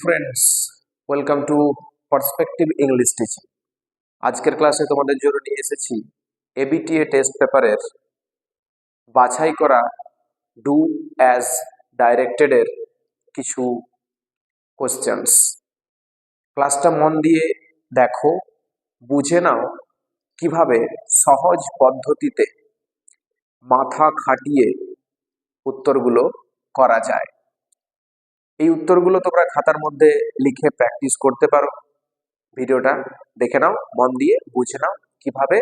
Friends welcome to perspective English teaching আজকের ক্লাসে তোমাদের জন্য নিয়ে এসেছি এবিটিএ টেস্ট পেপারের বাছাই করা ডু অ্যাজ ডাইরেক্টেডের কিছু কোশ্চেন্স ক্লাসটা মন দিয়ে দেখো, বুঝে নাও কীভাবে সহজ পদ্ধতিতে মাথা খাটিয়ে উত্তরগুলো করা যায়। এই উত্তরগুলো তোমরা খাতার মধ্যে লিখে প্র্যাকটিস করতে পারো। ভিডিওটা দেখে নাও, মন দিয়ে বুঝে নাও কীভাবে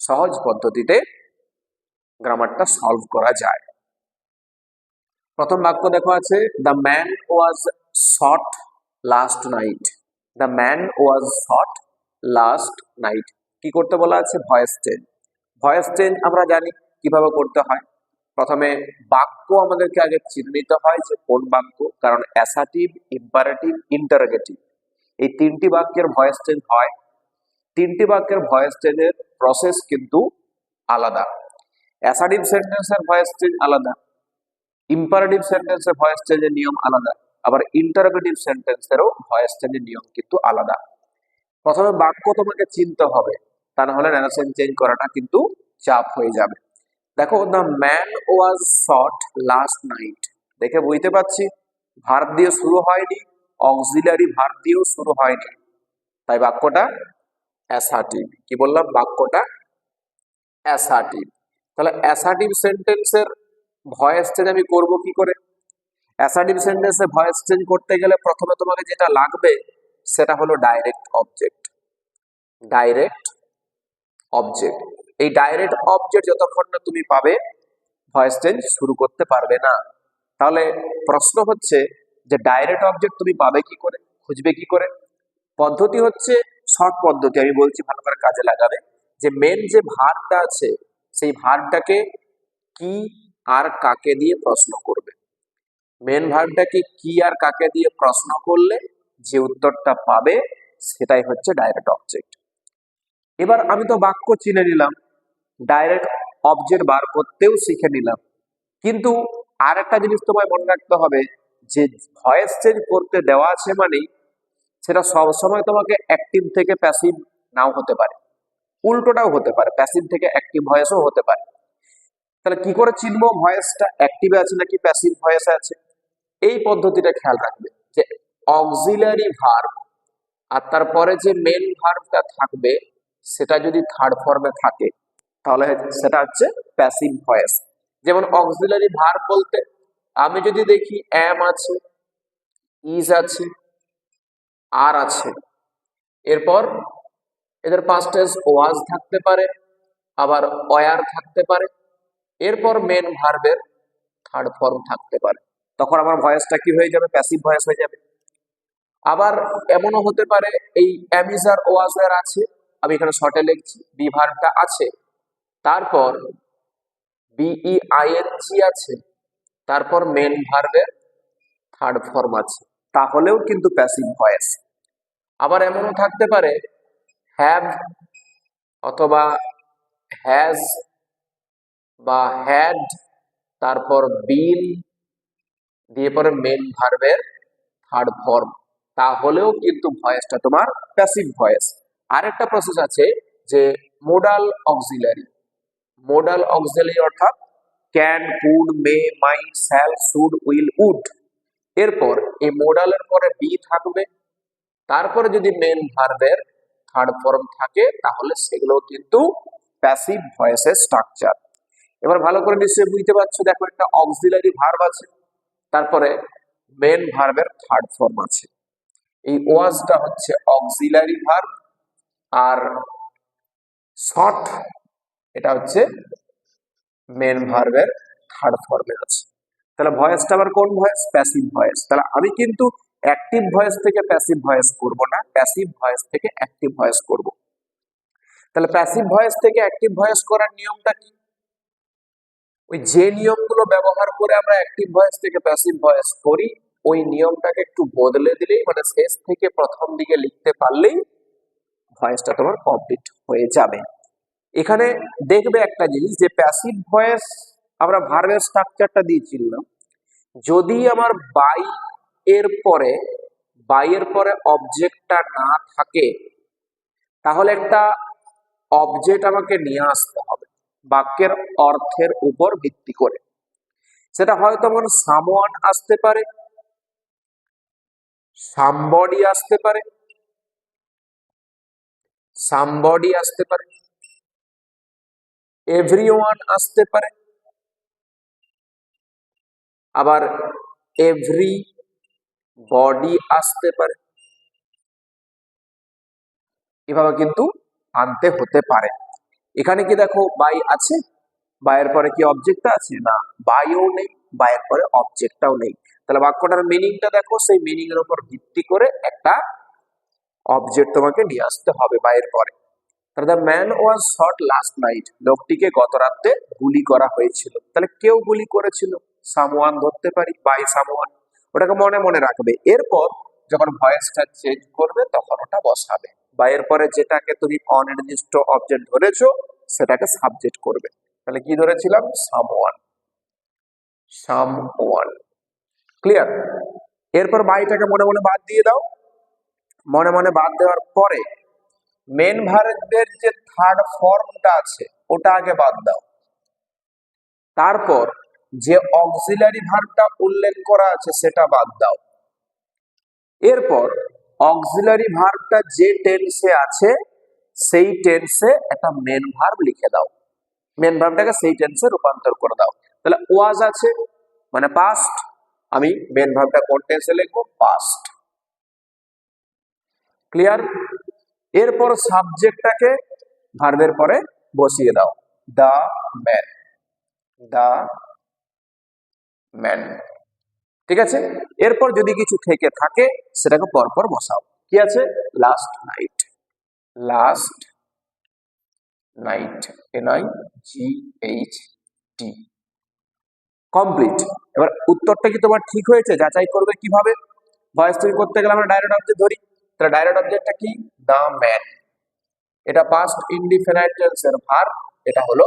সহজ পদ্ধতিতে গ্রামারটা সলভ করা যায়। প্রথম বাক্য দেখো আছে the man was short last night the man was short last night কি করতে বলা আছে? ভয়েস চেঞ্জ ভয়েস চেঞ্জ আমরা জানি কীভাবে করতে হয়। প্রথমে বাক্য আমাদেরকে আগে চিনে নিতে হয় যে কোন বাক্য, কারণ অ্যাসাটিভ ইম্পারেটিভ ইন্টারোগেটিভ এই তিনটি বাক্যের ভয়েস চেঞ্জ হয়। তিনটি বাক্যের ভয়েস চেঞ্জের প্রসেস কিন্তু আলাদা। অ্যাসাটিভ সেন্টেন্সের ভয়েস চেঞ্জ আলাদা। ইম্পারেটিভ সেন্টেন্সের ভয়েস চেঞ্জের নিয়ম আলাদা। আবার ইন্টারোগেটিভ সেন্টেন্সেরও ভয়েস চেঞ্জের নিয়ম কিন্তু আলাদা। প্রথমে বাক্য তোমাকে চিনতে হবে তা না হলে চেঞ্জ করাটা কিন্তু চাপ হয়ে যাবে। দেখো the man was shot last night দেখে বুঝতে পারছি ভার্ব দিয়ে শুরু হয়নি অক্সিলারি ভার্ব দিয়েও শুরু হয়নি। তাই বাক্যটা অ্যাসার্টিভ কি বললাম? বাক্যটা অ্যাসার্টিভ তাহলে অ্যাসার্টিভ সেন্টেন্সের ভয়েস চেঞ্জ আমি করব কি করে? অ্যাসার্টিভ সেন্টেন্সে ভয়েস চেঞ্জ করতে গেলে প্রথমে তোমাকে যেটা লাগবে, সেটা হলো ডাইরেক্ট অবজেক্ট ডাইরেক্ট অবজেক্ট এই ডাইরেক্ট অবজেক্ট যতক্ষণ না তুমি পাবে ভয়েস চেঞ্জ শুরু করতে পারবে না। তাহলে প্রশ্ন হচ্ছে যে ডাইরেক্ট অবজেক্ট তুমি পাবে কি করে? খুঁজবে কি করে? পদ্ধতি হচ্ছে শর্ট পদ্ধতি, আমি বলছি ভালো করে কাজে লাগাবে। যে মেন যে ভারটা আছে, সেই ভারটাকে কি আর কাকে দিয়ে প্রশ্ন করবে? মেন ভার্বটাকে কি আর কাকে দিয়ে প্রশ্ন করলে যে উত্তরটা পাবে, সেটাই হচ্ছে ডাইরেক্ট অবজেক্ট এবার আমি তো বাক্য চিনে নিলাম। ডাইরেক্ট অবজেক্ট বার করতেও শিখে নিলাম। কিন্তু আর একটা জিনিস তোমায় মনে রাখতে হবে, যে ভয়েস চেঞ্জ করতে দেওয়া আছে মানেই সেটা সবসময় তোমাকে অ্যাক্টিভ থেকে প্যাসিভ নাও হতে পারে। উল্টোটাও হতে পারে প্যাসিভ থেকে অ্যাক্টিভ ভয়েসও হতে পারে। তাহলে কি করে চিনবো ভয়েসটা অ্যাক্টিভে আছে নাকি প্যাসিভ ভয়েসে আছে? এই পদ্ধতিটা খেয়াল রাখবে, যে অক্সিলারি ভার্ব আর তারপরে যে মেন ভার্বটা থাকবে, সেটা যদি থার্ড ফর্মে থাকে তাহলে সেটা হচ্ছে প্যাসিভ ভয়েস যেমন অক্সিলারি ভার্ব বলতে, আমি যদি দেখি অ্যাম আছে ইজ আছে আর আছে, এরপর এদের পাঁচ টেন্স ওয়াজ থাকতে পারে, আবার অয়ার থাকতে পারে, এরপর মেন ভার্বের থার্ড ফর্ম থাকতে পারে। তখন আমার ভয়েসটা কি হয়ে যাবে? প্যাসিভ ভয়েস হয়ে যাবে। আবার এমনও হতে পারে, এই অ্যামিজার ওয়াজের আছে, আমি এখানে শর্টে লিখছি বি ভার্বটা আছে তারপর বিই আইএনজি আছে, তারপর মেন ভার্বের থার্ড ফর্ম আছে, তাহলেও কিন্তু প্যাসিভ ভয়েস আবার এমনও থাকতে পারে হ্যাভ অথবা হ্যাজ বা হ্যাড তারপর বিন দিয়ে পরে মেন ভার্বের থার্ড ফর্ম তাহলেও কিন্তু ভয়েসটা তোমার প্যাসিভ ভয়েস আরেকটা প্রসেস আছে যে মোডাল অক্সিলারি মোডাল অক্সিলারি অর্থাৎ can could may might shall should will would এরপর এই মোডালের পরে বি থাকবে। তারপরে যদি মেন ভার্বের থার্ড ফর্ম থাকে, তাহলে সেগুলো কিন্তু প্যাসিভ ভয়েসের স্ট্রাকচার এবার ভালো করে নিশ্চয়ই বুঝতে পারছ, দেখো একটা অক্সিলারি ভার্ব আছে, তারপরে মেন ভার্বের থার্ড ফর্ম আছে। এই ওয়াজটা হচ্ছে অক্সিলারি ভার্ব আর শর্ট এটা হচ্ছে মেন ভার্বের থার্ড ফর্মে আছে। তাহলে ভয়েসটা আবার কোন ভয়েস প্যাসিভ ভয়েস তাহলে আমি কিন্তু অ্যাক্টিভ ভয়েস থেকে প্যাসিভ ভয়েস করব না প্যাসিভ ভয়েস থেকে অ্যাক্টিভ ভয়েস করব। তাহলে প্যাসিভ ভয়েস থেকে অ্যাক্টিভ ভয়েস করার নিয়মটা কি? ওই যে নিয়মগুলো ব্যবহার করে আমরা অ্যাক্টিভ ভয়েস থেকে প্যাসিভ ভয়েস করি, ওই নিয়মটাকে একটু বদলে দিলেই মানে শেষ থেকে প্রথম দিকে লিখতে পারলেই ভয়েসটা তোমার কমপ্লিট হয়ে যাবে। এখানে দেখবে একটা জিনিস যে প্যাসিভ ভয়েস আমরা ভার্বের স্ট্রাকচারটা দিয়েছিলাম। যদি আমার বাই এর পরে বাইয়ের পরে অবজেক্টটা না থাকে, তাহলে একটা অবজেক্ট আমাকে নিয়ে আসতে হবে, বাক্যের অর্থের উপর ভিত্তি করে। সেটা হয়তো আমার সামওয়ান আসতে পারে সামবডি আসতে পারে সামবডি আসতে পারে। এভরিওয়ান আসতে পারে। আবার এভরি বডি আসতে পারে। এভাবে কিন্তু আনতে হতে পারে। এখানে কি দেখো বাই আছে? বাইয়ের পরে কি অবজেক্টটা আছে? না বাইও নেই বাইয়ের পরে অবজেক্টটাও নেই। তাহলে বাক্যটার মিনিংটা দেখো, সেই মিনিং এর উপর ভিত্তি করে একটা অবজেক্ট তোমাকে নিয়ে আসতে হবে বাইয়ের পরে। The man was shot last night লোকটিকে গত রাতে গুলি করা হয়েছিল। তাহলে কেউ গুলি করেছিল? সামওয়ান ধরতে পারি? বাই সামওয়ান ওটাকে মনে মনে রাখবে। এরপর যখন ভয়েসটা চেঞ্জ করবে, তখন ওটা বসাবে। বা এরপরে যেটাকে তুমি অনির্দিষ্ট অবজেক্ট ধরেছো, সেটাকে সাবজেক্ট করবে। তাহলে কি ধরেছিলাম? সামওয়ান সামওয়ান ক্লিয়ার এরপর বাইটাকে মনে মনে বাদ দিয়ে দাও। মনে মনে বাদ দেওয়ার পরে মেন ভার্বের যে থার্ড ফর্মটা আছে, ওটা আগে বাদ দাও। তারপর যে অক্সিলারি ভার্বটা উল্লেখ করা আছে, সেটা বাদ দাও। এরপর অক্সিলারি ভার্বটা যে টেন্সে আছে, সেই টেন্সে একটা মেন ভার্ব লিখে দাও। মেন ভার্বটাকে সেই টেন্সে রূপান্তর করে দাও। তাহলে ওয়াজ আছে মানে পাস্ট আমি মেন ভার্বটা কোন টেন্সে লিখব? পাস্ট ক্লিয়ার এরপর সাবজেক্টটাকে ভার্বের পরে বসিয়ে দাও। The man. The man. ঠিক আছে? এরপর যদি কিছু থেকে থাকে, সেটাকে পরপর বসাও। কি আছে? Last night. Last night. N I G H T complete. এবার উত্তরটা কি তোমার ঠিক হয়েছে? যাচাই করবে কীভাবে? ভয়েস তৈরি করতে গেলে আমরা ডাইরেক্ট অবজেক্ট ধরি। তাহলে ডাইরেক্ট অবজেক্টটা কি? দা ম্যান এটা পাস্ট ইনডিফিনাইট টেন্সের ভার, এটা হলো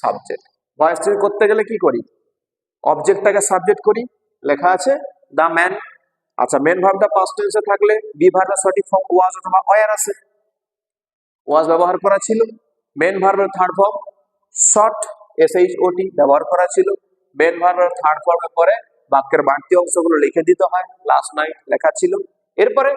সাবজেক্ট ভয়েস করতে গেলে কি করি? অবজেক্টটাকে সাবজেক্ট করি, লেখা আছে দা ম্যান আচ্ছা মেন ভার্বটা পাস্ট টেন্সে থাকলে বি ভার্বের সঠিক ফর্ম ওয়াজ অথবা অয়ার আছে। ওয়াজ ব্যবহার করা ছিল। মেন ভার্বের third form shot S H O T ব্যবহার করা ছিল। মেন ভার্বের থার্ড ফর্মের পরে বাক্যের বাড়তি অংশগুলো লিখে দিতে হয় লাস্ট নাইট লেখা ছিল। এরপরে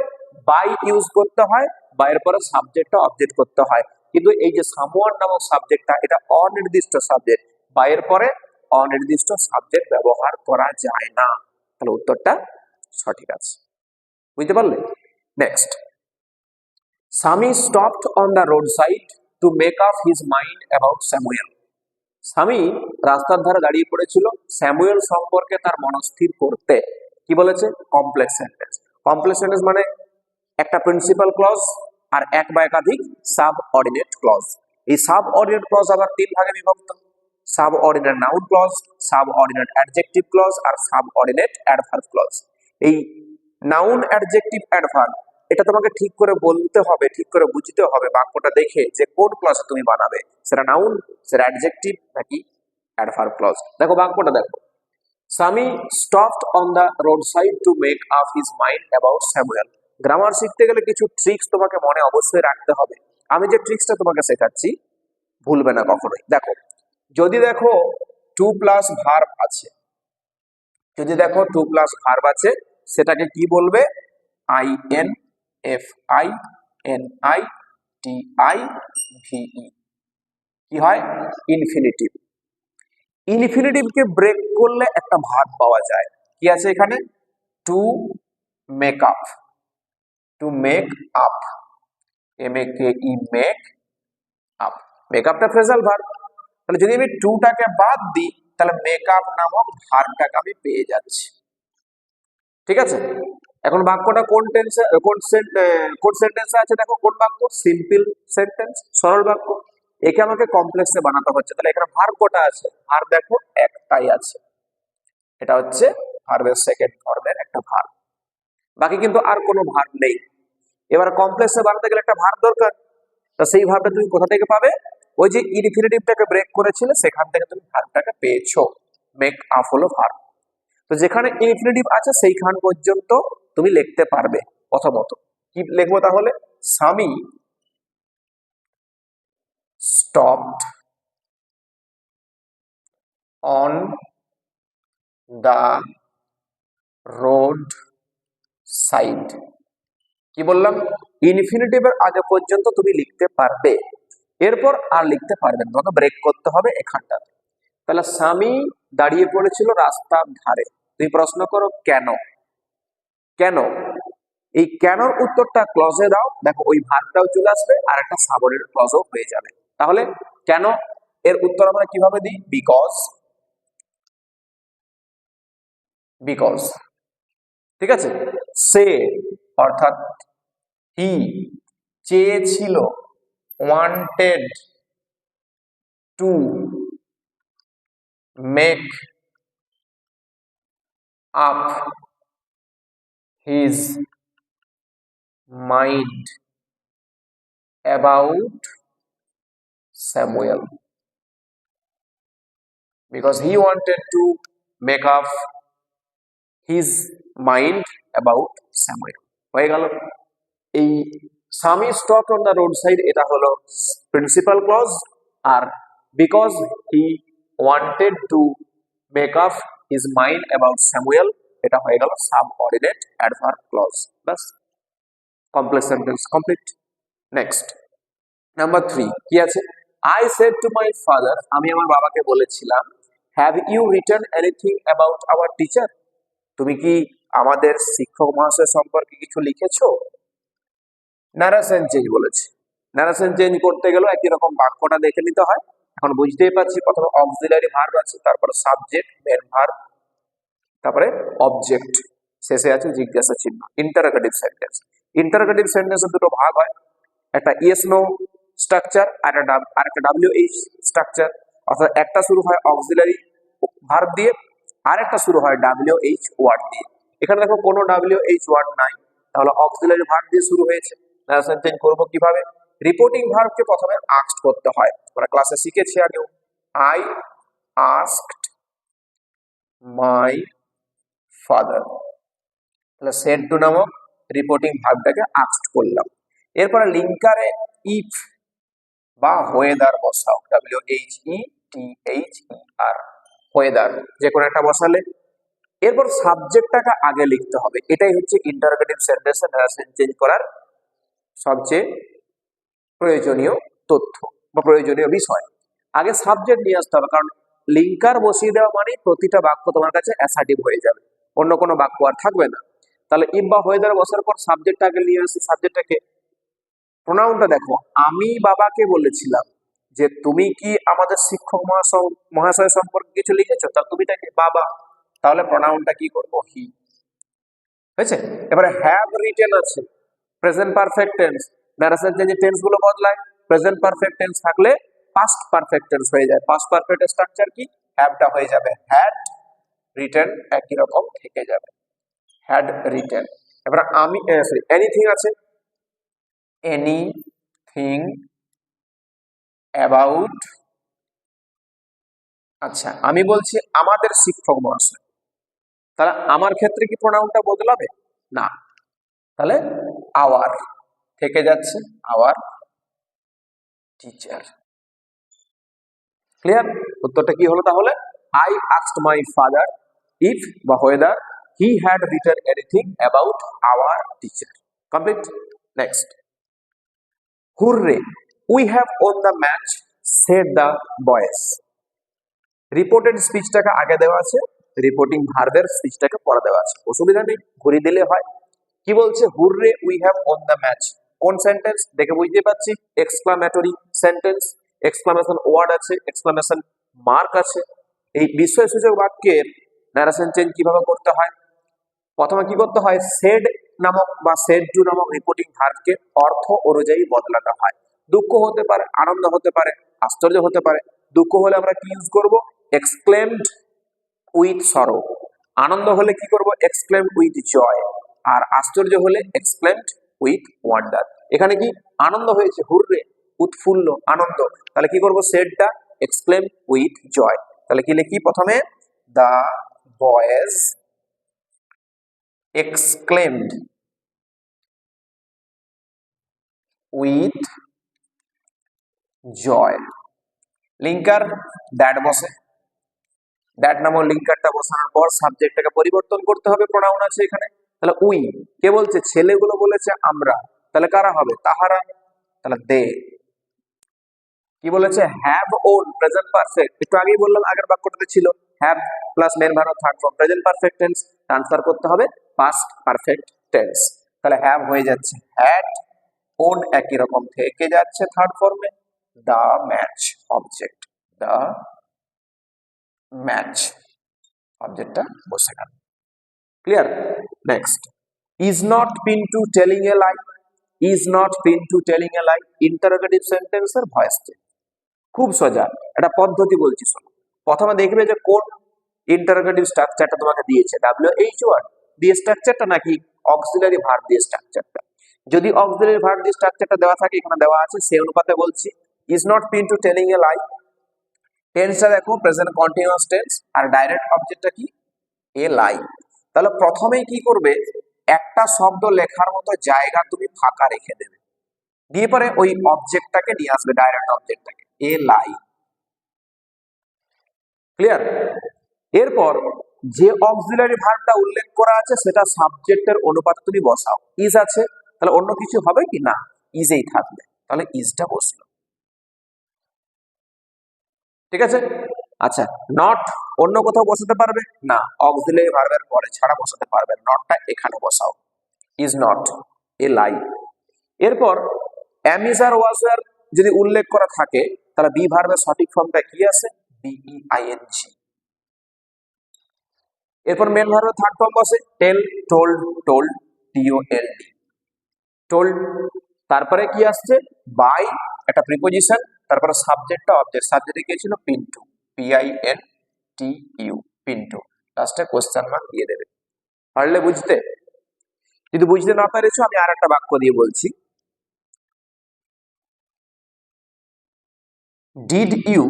বাই ইউজ করতে হয় বা এরপরে সাবজেক্টটা অবজেক্ট করতে হয়। কিন্তু এই যে সামোয়ান নামক সাবজেক্টটা এটা অনির্দিষ্ট সাবজেক্ট বা এর পরে অনির্দিষ্ট সাবজেক্ট ব্যবহার করা যায় না। তাহলে উত্তরটা সঠিক আছে। বুঝতে পারলে? Next Sammy stopped on the road side to make up his mind about Samuel Sammy রাস্তার ধারে দাঁড়িয়ে পড়েছিল স্যামুয়েল সম্পর্কে তার মনস্থির করতে। কি বলেছে? কমপ্লেক্স সেন্টেন্স কমপ্লেক্স সেন্টেন্স মানে একটা প্রিন্সিপাল ক্লজ আর এক বা একাধিক সাব অর্ডিনেট ক্লজ এই সাব অর্ডিনেট ক্লজ আবার তিন ভাগে বিভক্ত। Subordinate noun clause subordinate adjective clause আর সাব অর্ডিনেট অ্যাডভার্ব ক্লজ এই নাউন অ্যাডজেক্টিভ অ্যাডভার্ব এটা তোমাকে ঠিক করে বলতে হবে, ঠিক করে বুঝতে হবে বাক্যটা দেখে যে কোন ক্লজে তুমি বানাবে। সেটা নাউন সেটা অ্যাডজেক্টিভ নাকি অ্যাডভার্ব ক্লজ দেখো বাক্যটা দেখো। Sammy stopped on the road side to make up his mind about Samuel grammar শিখতে গেলে কিছু ট্রিক্স তোমাকে মনে অবশ্যই রাখতে হবে। আমি যে ট্রিক্সটা তোমাকে শেখাচ্ছি, ভুলবে না কখনোই। দেখো, যদি দেখো টু প্লাস ভার্ব আছে, যদি দেখো টু প্লাস ভার্ব আছে, সেটাকে কি বলবে? I N F I N I T I V E কি হয়? ইনফিনিটিভ ইনফিনিটিভকে ব্রেক করলে একটা ভার্ব পাওয়া যায়। কি আছে এখানে? To make up to make up M A K E make up make আপটা ফ্রেজাল ভার্ব তাহলে যদি আমি টুটাকে বাদ দিই, তাহলে মেক আপ নামক ভার্বটাকে আমি পেয়ে যাচ্ছি। ঠিক আছে? এখন বাক্যটা কোন টেন্সে কোন কোন সেন্টেন্সে আছে দেখো? কোন বাক্য? সিম্পল সেন্টেন্স সরল বাক্য। একে আমাকে কমপ্লেক্সে বানাতে হচ্ছে। তাহলে এখানে ভার্ব কটা আছে? ভার্ব দেখো, একটাই আছে। এটা হচ্ছে ভার্বের সেকেন্ড ফর্মের একটা ভার্ব বাকি কিন্তু আর কোনো ভার্ব নেই। এবার কমপ্লেক্সে বানাতে গেলে একটা ভার দরকার। তা সেই ভার্বটা তুমি কোথা থেকে পাবে? ওই যে ইনফিনিটিভটাকে ব্রেক করেছিলে, সেখান থেকে তুমি ভার্বটাকে পেয়েছ। মেক আপ হলো ভার্ব তো যেখানে ইনফিনিটিভ আছে, সেইখান পর্যন্ত তুমি লিখতে পারবে প্রথমত। কি লিখব তাহলে? স্বামী stopped on the road side. কি বললাম? ইনফিনিটিভের আগে পর্যন্ত তুমি লিখতে পারবে। এরপর আর লিখতে পারবে না। তোমাকে ব্রেক করতে হবে এখানটাতে। তাহলে স্বামী দাঁড়িয়ে পড়েছিল রাস্তার ধারে। তুমি প্রশ্ন করো, কেন? কেন? এই কেনর উত্তরটা ক্লজে দাও। দেখো, ওই ভার্বটাও চলে আসবে আর একটা সাবরের ক্লজও হয়ে যাবে। তাহলে কেন? এর উত্তর আমরা কীভাবে দিই? বিকজ বিকজ ঠিক আছে? সে অর্থাৎ হি চেয়েছিল wanted to make up his mind about Samuel because he wanted to make up his mind about Samuel হয়ে গেল। এই Sammy stopped on the road side এটা হলো principal clause R because he wanted to make up his mind about Samuel এটা হয়ে গেল subordinate adverb clause বাস complex sentence complete next number three কি আছে? I said to my father আমি আমার বাবাকে বলেছিলাম have you written anything about our teacher তুমি কি আমাদের শিক্ষক মহাশয় সম্পর্কে কিছু লিখেছো? ন্যারেশন চেঞ্জ বলেছে। ন্যারেশন চেঞ্জ করতে গেলেও একই রকম বাক্যটা দেখে নিতে হয়। এখন বুঝতেই পারছি, প্রথমে অক্সিলারি ভার্ব আছে, তারপরে সাবজেক্ট মেন ভার্ব তারপরে অবজেক্ট শেষে আছে জিজ্ঞাসা চিহ্ন ইন্টারোগেটিভ সেন্টেন্স ইন্টারোগেটিভ সেন্টেন্সের দুটো ভাগ হয়, একটা ইয়েস নো স্ট্রাকচার আর একটা আর একটা ডাব্লিউ এইচ স্ট্রাকচার অর্থাৎ একটা শুরু হয় অক্সিলারি ভার্ব দিয়ে আর একটা শুরু হয় ডাব্লিউ এইচ ওয়ার্ড দিয়ে। এখানে দেখো কোনো ডাব্লিউ এইচ ওয়ার্ড নাই। তাহলে অক্সিলারি ভার্ব দিয়ে শুরু হয়েছে। সেন্টেন্স করব কীভাবে? রিপোর্টিং ভার্বকে প্রথমে আস্কড করতে হয়। আমরা ক্লাসে শিখেছি আগেও। আই আস্কড মাই ফাদার তাহলে সেট টু নামক রিপোর্টিং ভার্বটাকে আস্কড করলাম। এরপরে লিঙ্কারে ইফ বা ওয়েদার বসাও। W H E T H E R whether যে কোনো একটা বসালে। এরপর সাবজেক্টটাকে আগে লিখতে হবে। এটাই হচ্ছে ইন্টারোগেটিভ সেন্টেন্সে নারেশন চেঞ্জ করার সবচেয়ে প্রয়োজনীয় তথ্য বা প্রয়োজনীয় বিষয়। আগে সাবজেক্ট নিয়ে আসতে হবে, কারণ লিঙ্কার বসিয়ে দেওয়া মানে প্রতিটা বাক্য তোমার কাছে অ্যাসার্টিভ হয়ে যাবে। অন্য কোনো বাক্য আর থাকবে না। তাহলে ইফ বা ওয়েদার বসার পর সাবজেক্টটা আগে নিয়ে আসি সাবজেক্টটাকে প্রোনাউনটা দেখো। আমি বাবাকে বলেছিলাম যে, তুমি কি আমাদের শিক্ষক মহাশয় মহাশয় সম্পর্কে কিছু লিখেছো? তা তুমি তাকে বাবা তাহলে প্রোনাউনটা কি করব? হি হয়েছে? এবারে হ্যাভ রিটেন আছে। প্রেজেন্ট পারফেক্ট টেন্স ন্যারেশন চেঞ্জের টেন্সগুলো বদলায় প্রেজেন্ট পারফেক্ট টেন্স থাকলে পাস্ট পারফেক্ট টেন্স হয়ে যায়। পাস্ট পারফেক্ট স্ট্রাকচার কি? হ্যাভটা হয়ে যাবে। হ্যাড রিটেন একই রকম থেকে যাবে। হ্যাড রিটেন এবার আমি সরি এনিথিং আছে? এনিথিং অ্যাবাউট আচ্ছা আমি বলছি আমাদের শিক্ষক মহাশয় তাহলে আমার ক্ষেত্রে কি প্রোনাউনটা বদলাবে? না। তাহলে আওয়ার থেকে যাচ্ছে আওয়ার টিচার ক্লিয়ার উত্তরটা কি হলো তাহলে? I asked my father if বা whether he had written anything about our teacher complete next hurray we have won the match said the boys reported স্পিচটাকে আগে দেওয়া আছে। রিপোর্টিং ভার্বের স্পিচটাকে পরে দেওয়া আছে। অসুবিধা নেই, ঘুরিয়ে দিলে হয়। কি বলছে? Hurray we have won the match কোন সেন্টেন্স দেখে বুঝতে পারছি। এক্সক্লামেটরি সেন্টেন্স এক্সক্লামেশন ওয়ার্ড আছে এক্সক্লামেশন মার্ক আছে। এই বিস্ময়সূচক বাক্যের ন্যারেশন চেঞ্জ কীভাবে করতে হয়? প্রথমে কি করতে হয়? সেড নামক বা সেড টু নামক রিপোর্টিং ভার্বকে অর্থ অনুযায়ী বদলাতে হয়। দুঃখ হতে পারে, আনন্দ হতে পারে, আশ্চর্য হতে পারে। দুঃখ হলে আমরা কি ইউজ করব? Exclaimed with sorrow. আনন্দ হলে কি করব? এক্সক্লেমড উইথ জয় আর আশ্চর্য হলে এক্সক্লেমড উইথ ওয়ান্ডার এখানে কি আনন্দ হয়েছে? হুররে! উৎফুল্ল, আনন্দ। তাহলে কি করব? সেটটা এক্সক্লেম উইথ জয় তাহলে কি লিখি প্রথমে? The boys exclaimed with joy linker that বসে। দ্যাট নামক লিঙ্কারটা বসানোর পর সাবজেক্টটাকে পরিবর্তন করতে হবে প্রোনাউন আছে এখানে। তাহলে উই, কে বলছে? ছেলেগুলো বলেছে আমরা। তাহলে কারা হবে? তাহারা। তাহলে দে। কি বলেছে? হ্যাভ ওন প্রেজেন্ট পারফেক্ট একটু আগেই বললাম, আগের বাক্যটাতে ছিল have plus main verb third form present perfect tense transfer করতে হবে পাস্ট পারফেক্ট টেন্স তাহলে হ্যাভ হয়ে যাচ্ছে। হ্যাড ওন একই রকম থেকে যাচ্ছে থার্ড ফর্মে the match object the match অবজেক্টটা বসে গেল। Clear next is not Pintu telling a lie is not Pintu telling a lie interrogative সেন্টেন্সের ভয়েস চেঞ্জ খুব সোজা। একটা পদ্ধতি বলছি, শোনো। প্রথমে দেখবে যে কোন ইন্টারোগেটিভ স্ট্রাকচারটা তোমাকে দিয়েছে। ডাব্লিউ এইচ ওয়ার্ড দিয়ে স্ট্রাকচারটা নাকি অক্সিলারি ভার্ব দিয়ে স্ট্রাকচারটা যদি অক্সিলারি ভার্ব দিয়ে স্ট্রাকচারটা দেওয়া থাকে, এখানে দেওয়া আছে সেই অনুপাতে বলছি। Is not Pintu telling a lie টেন্সটা দেখো প্রেজেন্ট কন্টিনিউয়াস টেন্স আর ডাইরেক্ট অবজেক্টটা কি? এ লাই তাহলে প্রথমেই কি করবে? একটা শব্দ লেখার মতো জায়গা তুমি ফাঁকা রেখে দেবে। দিয়ে পরে ওই অবজেক্টটাকে নিয়ে আসবে ডাইরেক্ট অবজেক্টটাকে এ লাই ক্লিয়ার এরপর যে অক্সিলারি ভার্বটা উল্লেখ করা আছে, সেটা সাবজেক্টের অনুপাতে তুমি বসাও। ইজ আছে? তাহলে অন্য কিছু হবে কি? না ইজেই থাকবে। তাহলে ইজটা বসল। ঠিক আছে? আচ্ছা নট অন্য কোথাও বসাতে পারবে? না অক্সিলারি ভার্বের পরে ছাড়া বসাতে পারবে। নটটা এখানে বসাও। ইজ নট এ লাই এরপর অ্যামিজার ওয়াজার যদি উল্লেখ করা থাকে, তাহলে বি ভার্বের সঠিক ফর্মটা কি আছে? B E I N G এরপর মেন ভার্বের থার্ড ফর্ম বসে। Tell told told T O L D told তারপরে কি আসছে? বাই একটা প্রিপোজিশন তারপরে সাবজেক্টটা অবজেক্ট সাবজেক্টে কি ছিল Pintu P I N T U Pintu. লাস্টে কোশ্চেন মার্ক দিয়ে দেবে। পারলে বুঝতে? যদি বুঝতে না পেরেছ, আমি আর একটা বাক্য দিয়ে বলছি। Did you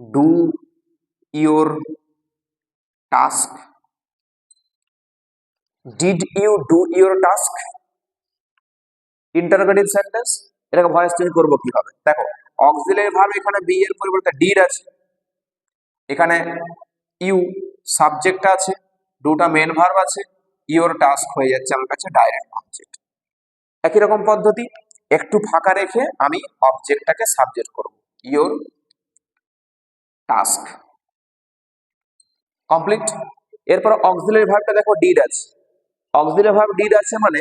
do your task did you do your task interrogative sentence এটাকে ভয়েস চেঞ্জ করব কীভাবে? দেখো অক্সিলের ভার্ব এখানে বি এর পরিবর্তে ডিড আছে। এখানে ইউ সাবজেক্ট আছে, দুটা মেন ভার্ব আছে ইওর টাস্ক হয়ে যাচ্ছে আমার কাছে ডাইরেক্ট অবজেক্ট একই রকম পদ্ধতি, একটু ফাঁকা রেখে আমি অবজেক্টটাকে সাবজেক্ট করব। ইওর টাস্ক কমপ্লিট এরপর অক্সিলারি ভার্বটা দেখো ডিড আছে। অক্সিলারি ভার্ব ডিড আছে মানে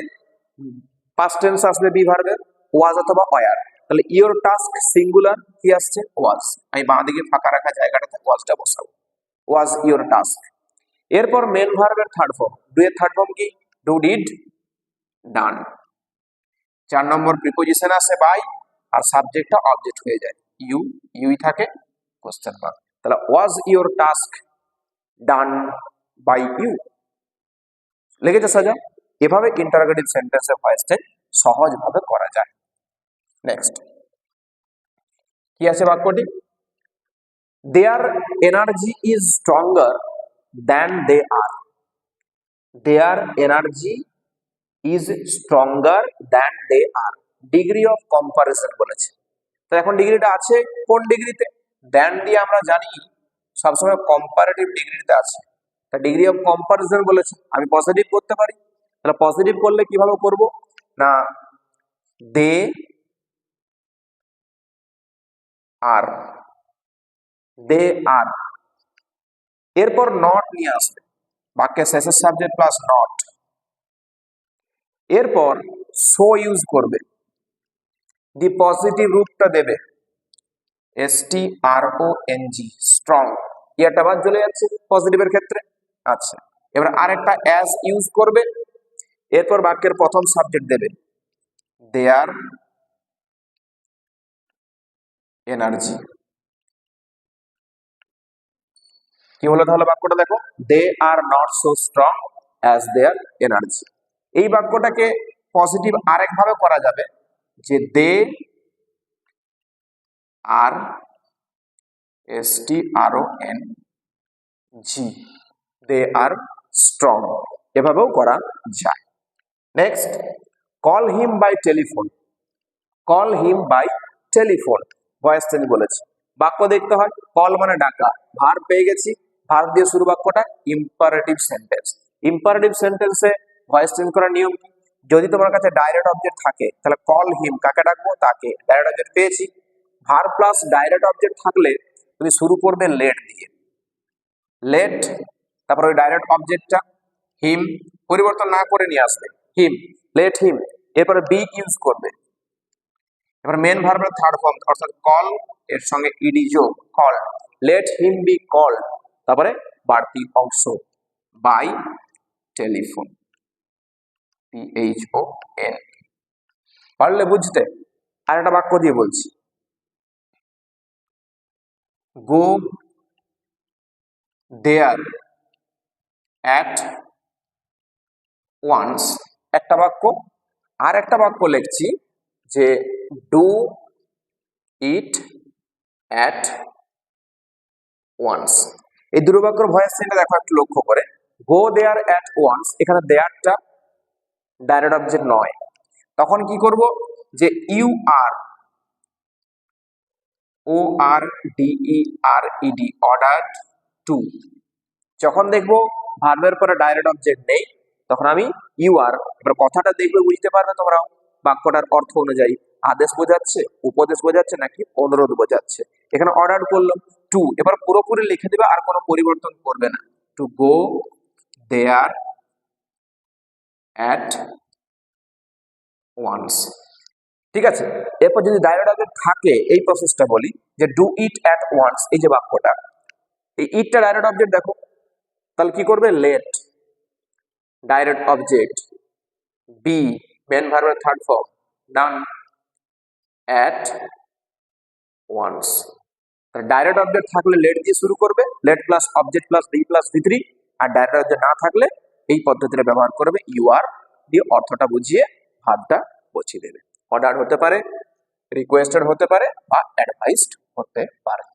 পাস্ট টেন্স আসবে বি ভার্বের ওয়াজ অথবা ওয়ার, তাহলে ইওর টাস্ক সিঙ্গুলার কি আসছে? ওয়াজ। আমি বাঁ দিকে ফাঁকা রাখা জায়গাটাতে ওয়াজটা বসাবো। ওয়াজ ইওর টাস্ক এরপর মেন ভার্বের থার্ড ফর্ম ডু এর থার্ড ফর্ম কি? ডু ডিড ডান চার নম্বর প্রিপোজিশন আসে বাই আর সাবজেক্টটা অবজেক্ট হয়ে যায়। ইউ ইউই থাকে কোশ্চেন মার্ক তাহলে was your task done by you লেগেছে সাজা? এভাবে ইন্টারোগেটিভ সেন্টেন্সের ভয়েস চেঞ্জ সহজভাবে করা যায়। নেক্সট কি আছে বাক্যটি? Their energy is stronger than they are their energy is stronger than they are degree of comparison বলেছে। তো এখন ডিগ্রিটা আছে কোন ডিগ্রিতে দ্যান দিয়ে আমরা জানি সবসময় কম্পারেটিভ ডিগ্রিতে আছে। তা ডিগ্রি অফ কম্পারিজন বলেছে। আমি পজিটিভ করতে পারি। তাহলে পজিটিভ করলে কীভাবে করব? না দে আর, দে আর। এরপর নট নিয়ে আসবে। বাক্যের শেষের সাবজেক্ট প্লাস নট এরপর সো ইউজ করবে। দি পজিটিভ রূপটা দেবে। S T R O N G strong ইয়ারটা বাদ চলে যাচ্ছে পজিটিভের ক্ষেত্রে। আচ্ছা এবার আরেকটা অ্যাজ ইউজ করবে। এরপর বাক্যের প্রথম সাবজেক্ট দেবে। Their energy. কি হলো তাহলে বাক্যটা দেখো? They are not so strong as their energy এই বাক্যটাকে পজিটিভ আরেক ভাবে করা যাবে যে they are S T R O N G they are strong এভাবেও করা যায়। Next call him by telephone call him by telephone voice change বলেছি। বাক্য দেখতে হয়, কল মানে ডাকা। ভার পেয়ে গেছি, ভার দিয়ে শুরু বাক্যটা ইম্পারেটিভ সেন্টেন্স ইম্পারেটিভ সেন্টেন্সে ভয়েস চেঞ্জ করার নিয়ম কি? যদি তোমার কাছে ডাইরেক্ট অবজেক্ট থাকে, তাহলে কল হিম কাকে ডাকবো? তাকে। ডাইরেক্ট অবজেক্ট পেয়েছি। ভার প্লাস ডাইরেক্ট অবজেক্ট থাকলে তুমি শুরু করবে লেট দিয়ে। লেট তারপর ওই ডাইরেক্ট অবজেক্টটা হিম পরিবর্তন না করে নিয়ে আসবে। হিম লেট হিম এরপরে বি ইউজ করবে। এবার মেন ভার্বের থার্ড ফর্ম অর্থাৎ কল এর সঙ্গে ইডি যোগ call let him be call তারপরে বাড়তি অংশ by telephone P H O N পারলে বুঝতে, আর একটা বাক্য দিয়ে বলছি। গো দেয়ার অ্যাট ওয়ান্স একটা বাক্য আর একটা বাক্য লিখছি। যে ডু ইট অ্যাট ওয়ান্স এই দুটো বাক্যর ভয়েস চেনটা দেখো একটু লক্ষ্য করে। গো দেয়ার অ্যাট ওয়ান্স এখানে দেয়ারটা ডাইরেক্ট অবজেক্ট নয়। তখন কি করব? যে you are O R D E R E D order to যখন দেখব ভার্বের পরে ডাইরেক্ট অবজেক্ট নেই, তখন আমি ইউ আর এবার কথাটা দেখবে বুঝতে পারবে তোমরা বাক্যটার অর্থ অনুযায়ী আদেশ বোঝাচ্ছে, উপদেশ বোঝাচ্ছে নাকি অনুরোধ বোঝাচ্ছে। এখানে অর্ডার করলাম টু এবার পুরোপুরি লিখে দিবে, আর কোনো পরিবর্তন করবে না। To go there at once ঠিক আছে? এরপর যদি অবজেক্ট থাকে, এই প্রসেসটা বলি, যে ডু ইট অ্যাট ওয়ান্স এই যে বাক্যটা। এই ইটটা ডাইরেক্ট অবজেক্ট দেখো। তাহলে কি করবে? Let direct object be main ভার্বের third form done at once direct object থাকলে লেট দিয়ে শুরু করবে let plus object plus be plus V three R direct object না থাকলে এই পদ্ধতিটা ব্যবহার করবে ইউ আর দিয়ে অর্থটা বুঝিয়ে ভাবটা বসিয়ে দেবে। অর্ডার হতে পারে রিকোয়েস্টেড হতে পারে, বা অ্যাডভাইসড হতে পারে।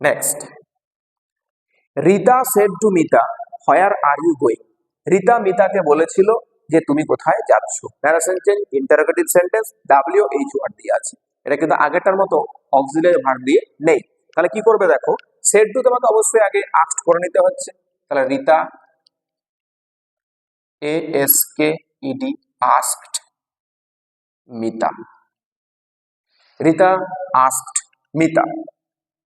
Next Rita said to Mita where are you going Rita মিতাকে বলেছিল যে, তুমি কোথায় যাচ্ছ? Change interrogative sentence W H word দিয়ে আছে। এটা কিন্তু আগেরটার মতো অক্সিলারি ভার্ব দিয়ে নেই। তাহলে কি করবে দেখো? সেড টু তোমাকে অবশ্যই আগে আস্ট করে নিতে হচ্ছে। তাহলে Rita A S K E D asked Mita Rita asked Mita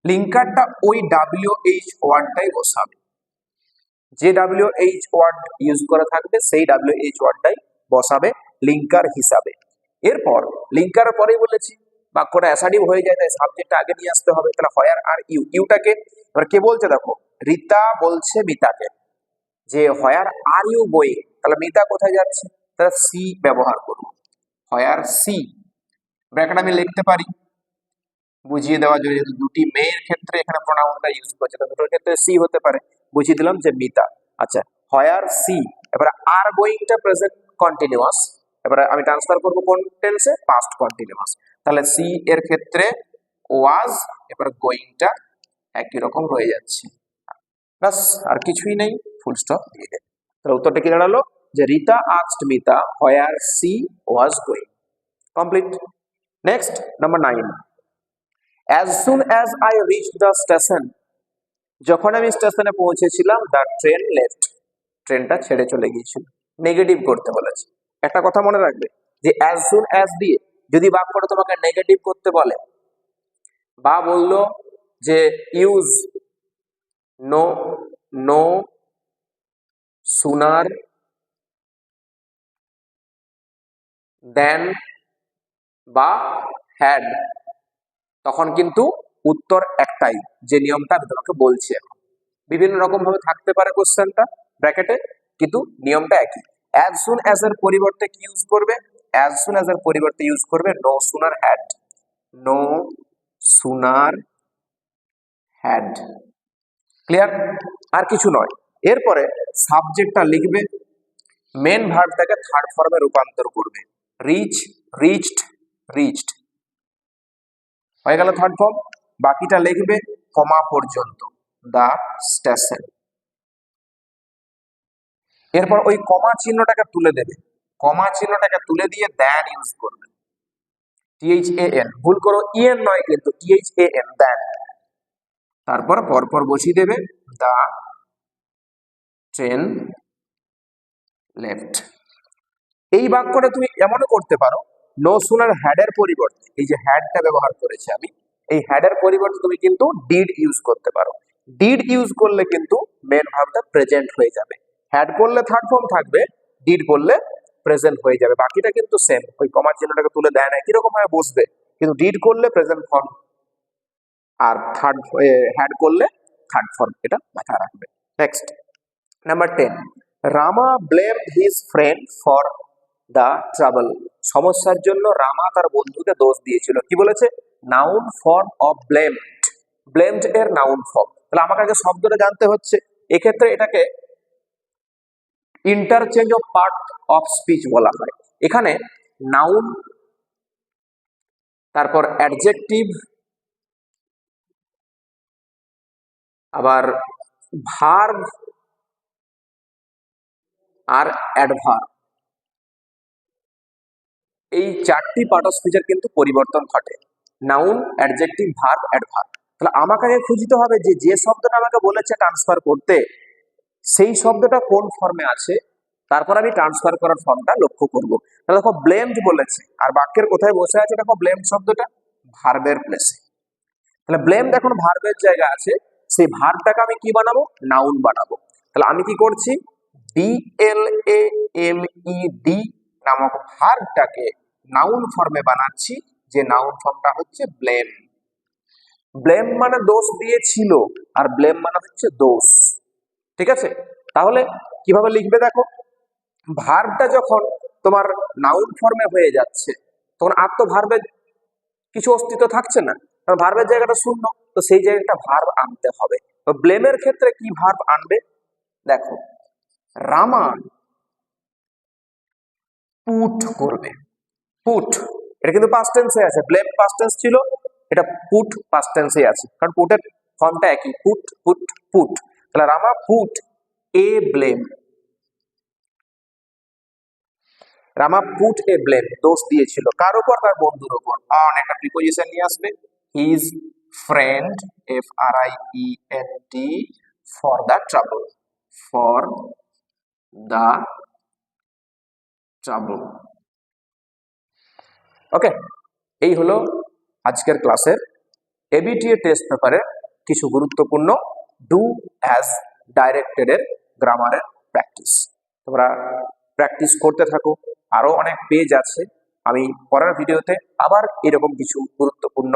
লিঙ্কারটা ওই ডাব্লিউ এইচ ওয়ার্ডটাই বসাবে। যে ডাব্লিউ এইচ ওয়ার্ড ইউজ করা থাকবে, সেই ডাব্লিউ এইচ ওয়ার্ডটাই বসাবে লিঙ্কার হিসাবে। এরপর লিঙ্কার পরেই বলেছি, বাক্যটা অ্যাসাডিভ হয়ে যায়, তাই সাবজেক্টটা আগে নিয়ে আসতে হবে, তাহলে হয়ার আর ইউ ইউটাকে এবার কে বলছে দেখো, রিতা বলছে মিতাকে। যে হয়ার আর ইউ গোয়িং তাহলে মিতা কোথায় যাচ্ছে? তাহলে সি ব্যবহার করব। হয়ার সি ব্র্যাকেট আমি লিখতে পারি বুঝিয়ে দেওয়ার জন্য যেহেতু দুটি মেয়ের ক্ষেত্রে এখানে প্রোনাউনটা ইউজ করছে দুটোর ক্ষেত্রে সি হতে পারে। বুঝিয়ে দিলাম যে মিতা। আচ্ছা হয়ার সি এবারে আর গোয়িংটা প্রেজেন্ট কন্টিনিউয়াস এবারে আমি ট্রান্সফার করব কোন টেন্সে পাস্ট কন্টিনিউয়াস তাহলে সি এর ক্ষেত্রে ওয়াজ এবার গোয়িংটা একই রকম রয়ে যাচ্ছে। ব্যাস, আর কিছুই নেই ফুল স্টপ দিয়ে দেবে তাহলে উত্তরটা কি দাঁড়াল? যে Rita asked Mita where she was going complete next number nine as soon as I reach the station যখন আমি স্টেশনে পৌঁছেছিলাম দ্য ট্রেন লেফট ট্রেনটা ছেড়ে চলে গিয়েছিল। নেগেটিভ করতে বলেছে। একটা কথা মনে রাখবে যে অ্যাজ সুন অ্যাজ দিয়ে যদি বাক্যটা তোমাকে নেগেটিভ করতে বলে, বা বলল যে use no no sooner then বা হ্যাড তখন কিন্তু উত্তর একটাই, যে নিয়মটা আমি তোমাকে বলছি এখন। বিভিন্ন রকম ভাবে থাকতে পারে কোশ্চেনটা ব্র্যাকেটে কিন্তু নিয়মটা একই। অ্যাজ সুন অ্যাজ এর পরিবর্তে কি ইউজ করবে? অ্যাজ সুন অ্যাজ এর পরিবর্তে ইউজ করবে no sooner had no sooner had clear আর কিছু নয়। এরপরে সাবজেক্টটা লিখবে মেন ভার্বটাকে থার্ড ফর্মে রূপান্তর করবে। রিচ রিচড রিচড হয়ে গেল থার্ড ফর্ম বাকিটা লিখবে কমা পর্যন্ত দ্য স্টেশন এরপর ওই কমা চিহ্নটাকে তুলে দেবে। কমা চিহ্নটাকে তুলে দিয়ে দ্যান ইউজ করবে। টিএইচ এ এন ভুল করো ইএন নয় কিন্তু টিএইচ এ এন দ্যান তারপর পরপর বসিয়ে দেবে দা ট্রেন লেফট এই বাক্যটা তুমি এমনও করতে পারো নো সুনার হ্যাডের পরিবর্তে, এই যে হ্যাডটা ব্যবহার করেছি আমি, এই হ্যাডের পরিবর্তে তুমি কিন্তু ডিড ইউজ করতে পারো। ডিড ইউজ করলে কিন্তু মেন ভাবটা প্রেজেন্ট হয়ে যাবে। হ্যাড করলে থার্ড ফর্ম থাকবে ডিড করলে প্রেজেন্ট হয়ে যাবে। বাকিটা কিন্তু সেম ওই কমার চিহ্নটাকে তুলে দেয় না, কীরকম ভাবে বসবে। কিন্তু ডিড করলে প্রেজেন্ট ফর্ম আর থার্ড হ্যাড করলে থার্ড ফর্ম এটা মাথায় রাখবে। Next number ten Rama blame his friend for the trouble সমস্যার জন্য রামা তার বন্ধুকে দোষ দিয়েছিল। কি বলেছে? Noun form of blamed. Blamed এর নাউন ফর্ম। তাহলে আমাকে আগে শব্দটা জানতে হচ্ছে। এক্ষেত্রে এটাকে interchange of part of speech বলা হয়। এখানে নাউন, তারপর অ্যাডজেক্টিভ আবার ভার্ব আর অ্যাডভার্ব এই চারটি পার্ট অফ স্পিচের কিন্তু পরিবর্তন ঘটে। নাউন অ্যাডজেক্টিভ ভার্ব অ্যাডভার্ব তাহলে আমাকে আগে খুঁজতে হবে যে যে শব্দটা আমাকে বলেছে ট্রান্সফার করতে, সেই শব্দটা কোন ফর্মে আছে, তারপর আমি ট্রান্সফার করার ফর্মটা লক্ষ্য করব। তাহলে দেখো ব্লেমড বলেছে, আর বাক্যের কোথায় বসে আছে দেখো ব্লেমড শব্দটা ভার্বের প্লেসে তাহলে ব্লেমড এখন ভার্বের জায়গা আছে, সেই ভার্বটাকে আমি কি বানাবো? নাউন বানাবো। তাহলে আমি কি করছি? B L A M E D নামক ভার্বটাকে নাউন ফর্মে বানাচ্ছি, যে নাউন ফর্মটা হচ্ছে ব্লেম ব্লেম মানে দোষ দিয়েছিল আর ব্লেম মানে হচ্ছে দোষ। ঠিক আছে? তাহলে কীভাবে লিখবে দেখো? ভার্বটা যখন তোমার নাউন ফর্মে হয়ে যাচ্ছে, তখন আর তো ভার্বের কিছু অস্তিত্ব থাকছে না। কারণ ভার্বের জায়গাটা শূন্য, তো সেই জায়গাটা ভার্ব আনতে হবে। তো ব্লেমের ক্ষেত্রে কি ভার্ব আনবে? দেখো রামা পুট করবে। পুট এটা কিন্তু পাস্ট টেন্সে আছে। ব্লেম পাস্ট টেন্স ছিল, এটা পুট পাস্ট টেন্সে আছে। কারণ পুটের ফর্মটা একই। পুট পুট পুট তাহলে Rama put a blame Rama put a blame দোষ দিয়েছিল। কার উপর? তার বন্ধুর উপর। অন একটা প্রিপোজিশন নিয়ে আসবে। His friend F R I E N T for the trouble for the trouble okay এই হলো আজকের ক্লাসের এবিটিএ টেস্ট পেপারে কিছু গুরুত্বপূর্ণ ডু অ্যাজ ডাইরেক্টেডের গ্রামারের প্র্যাকটিস তোমরা প্র্যাকটিস করতে থাকো। আরও অনেক পেজ আছে। আমি পরের ভিডিওতে আবার এরকম কিছু গুরুত্বপূর্ণ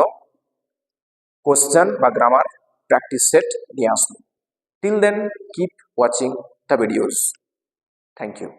কোশ্চেন বা গ্রামার প্র্যাকটিস সেট নিয়ে আসব। Till then keep watching the videos thank you